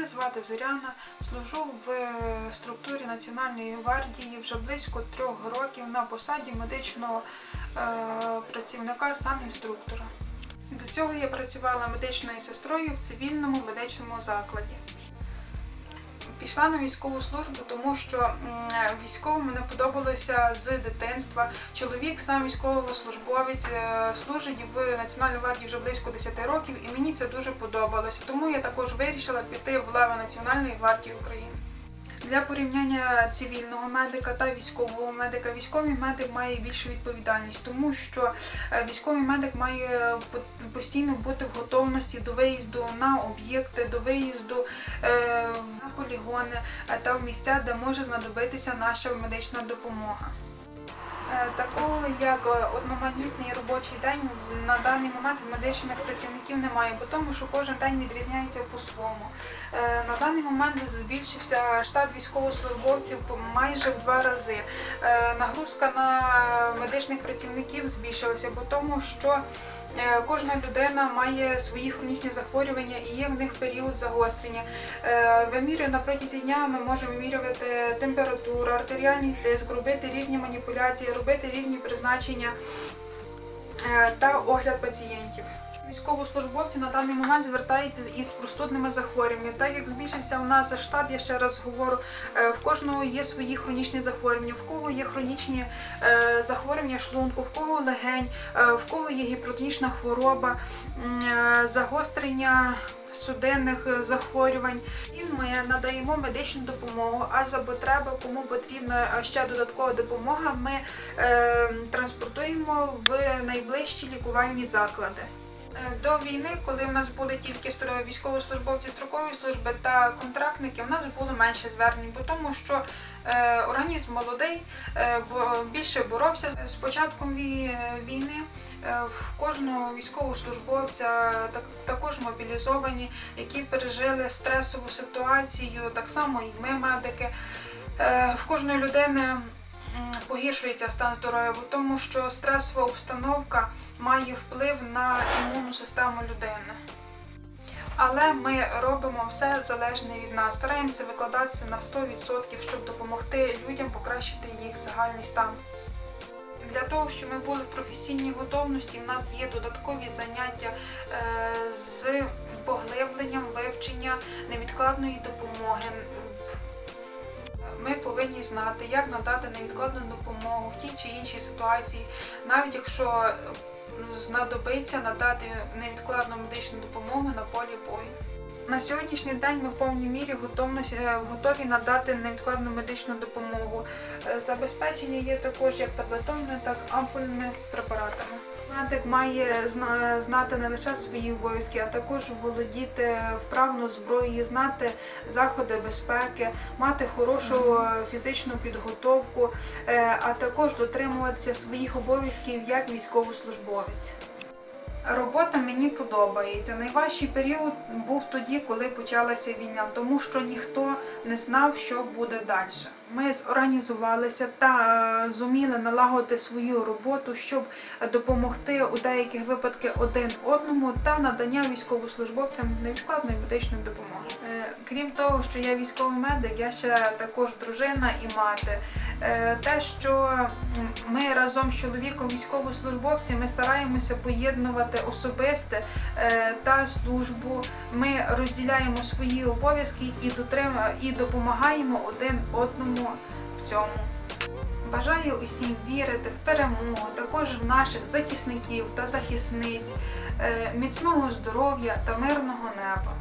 Мене звати Зоряна, служу в е, структурі Національної гвардії вже близько трьох років на посаді медичного е, працівника санінструктора. До цього я працювала медичною сестрою в цивільному медичному закладі. Пішла на військову службу, тому що м, військовим мене подобалося з дитинства. Чоловік, сам військовослужбовець, е, служить в Національній гвардії вже близько 10 років, і мені це дуже подобалося. Тому я також вирішила піти в лави Національної гвардії України. Для порівняння цивільного медика та військового медика, військовий медик має більшу відповідальність, тому що е, військовий медик має постійно бути в готовності до виїзду на об'єкти, до виїзду е, на полігони е, та в місця, де може знадобитися наша медична допомога. Е, Такого як е, одноманітний робочий день на даний момент в медичних працівників немає, бо тому що кожен день відрізняється по-своєму. Е, На даний момент збільшився штат військовослужбовців майже в два рази. Нагрузка на медичних працівників збільшилася, бо тому що кожна людина має свої хронічні захворювання і є в них період загострення. Е, Вимірюємо на протязі дня ми можемо вимірювати температуру, артеріальний тиск, робити різні маніпуляції, робити різні призначення е, та огляд пацієнтів. Військовослужбовці на даний момент звертаються із простудними захворюваннями. Так як збільшився у нас штат, я ще раз говорю, е, в кожного є свої хронічні захворювання, в кого є хронічні е, захворювання шлунку, в кого легень, е, в кого є гіпертонічна хвороба, загострення судинних захворювань. І ми надаємо медичну допомогу. А за потреби, кому потрібна ще додаткова допомога, ми е, транспортуємо в найближчі лікувальні заклади. Е, До війни, коли в нас були тільки військовослужбовці строкової служби та контрактники, в нас було менше звернень, бо тому що е, організм молодий, е, більше боровся з початком війни. Е, В кожного військовослужбовця так, також мобілізовані, які пережили стресову ситуацію, так само і ми, медики. В кожної людини погіршується стан здоров'я, тому що стресова обстановка має вплив на імунну систему людини. Але ми робимо все залежне від нас, стараємося викладатися на 100%, щоб допомогти людям покращити їх загальний стан. Для того, щоб ми були в професійній готовності, в нас є додаткові заняття е, з поглибленням вивчення невідкладної допомоги. Знати, як надати невідкладну допомогу в тій чи іншій ситуації, навіть якщо знадобиться надати невідкладну медичну допомогу на полі бою. На сьогоднішній день ми в повній мірі е, готові надати невідкладну медичну допомогу. Е, Забезпечення є також як таблетовими, так і ампульними препаратами. Медик має знати не лише свої обов'язки, а також володіти вправно зброєю, знати заходи безпеки, мати хорошу е, фізичну підготовку, а також дотримуватися своїх обов'язків як військовослужбовець. Робота мені подобається. Найважчий період був тоді, коли почалася війна, тому що ніхто не знав, що буде далі. Ми зорганізувалися та е, зуміли налагодити свою роботу, щоб допомогти у деяких випадках один одному та надання військовослужбовцям невідкладної медичної допомоги. Е, Крім того, що я військовий медик, я ще також дружина і мати. Е, Те, що ми разом з чоловіком військовослужбовці, ми стараємося поєднувати особисте та службу. Ми розділяємо свої обов'язки і і допомагаємо один одному в цьому. Бажаю усім вірити в перемогу, також в наших захисників та захисниць, е, міцного здоров'я та мирного неба.